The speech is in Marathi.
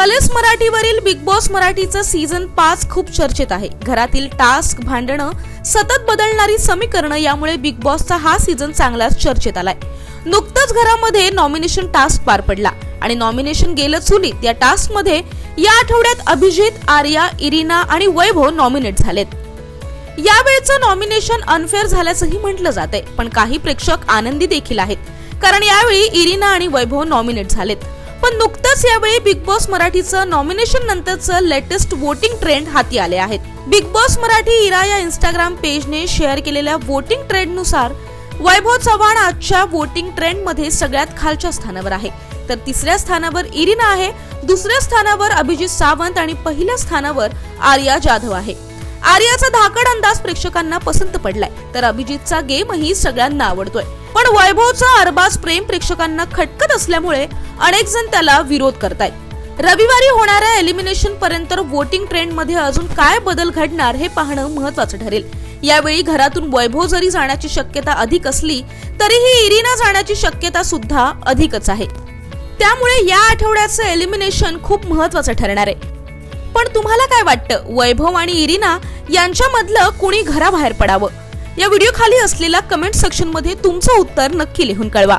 कलेस मराठीवरील बिग बॉस मराठीचं सीझन पाच खूप चर्चेत आहे. घरातील टास्क भांडणं सतत बदलणारी समीकरणं यामुळे बिग बॉसचा हा सीझन चांगलाच चर्चेत आलाय. नुकतंच घरामध्ये नॉमिनेशन टास्क पार पडला. आणि नॉमिनेशन गेलं चुलीत या टास्कमध्ये या आठवड्यात अभिजित आर्या इरिना आणि वैभव नॉमिनेट झालेत. यावेळचं नॉमिनेशन अनफेअर झाल्याचंही म्हटलं जाते पण काही प्रेक्षक आनंदी देखील आहेत. कारण यावेळी इरिना आणि वैभव नॉमिनेट झालेत. पण नुकतंच यावेळी बिग बॉस मराठीचं नॉमिनेशन नंतरचं लेटेस्ट वोटिंग ट्रेंड हाती आले आहेत. बिग बॉस मराठी इरा या इंस्टाग्राम पेजने शेअर केलेल्या वोटिंग ट्रेंडनुसार वैभव चव्हाण आजच्या वोटिंग ट्रेंडमध्ये सगळ्यात खालच्या स्थानावर आहे. तर तिसऱ्या स्थानावर इरिना आहे दुसऱ्या स्थानावर अभिजित सावंत आणि पहिल्या स्थानावर आर्या जाधव आहे. आर्याचा धाकड अंदाज प्रेक्षकांना पसंत पडलाय. तर अभिजितचा गेमही सगळ्यांना आवडतोय. पण वैभवचा अरबाज प्रेम प्रेक्षकांना खटकत असल्यामुळे अनेक जण त्याला विरोध करतायत. रविवारी होणाऱ्या एलिमिनेशन पर्यंत वोटिंग ट्रेंडमध्ये अजून काय बदल घडणार हे पाहणं महत्वाचं ठरेल. यावेळी घरातून वैभव जरी जाण्याची शक्यता अधिक असली तरीही इरिना जाण्याची शक्यता सुद्धा अधिकच आहे. त्यामुळे या आठवड्याचं एलिमिनेशन खूप महत्वाचं ठरणार आहे. पण तुम्हाला काय वाटतं? वैभव आणि इरिना यांच्यामधलं कुणी घराबाहेर पडावं? या व्हिडिओ खाली असलेल्या कमेंट सेक्शनमध्ये तुमचं उत्तर नक्की लिहून कळवा.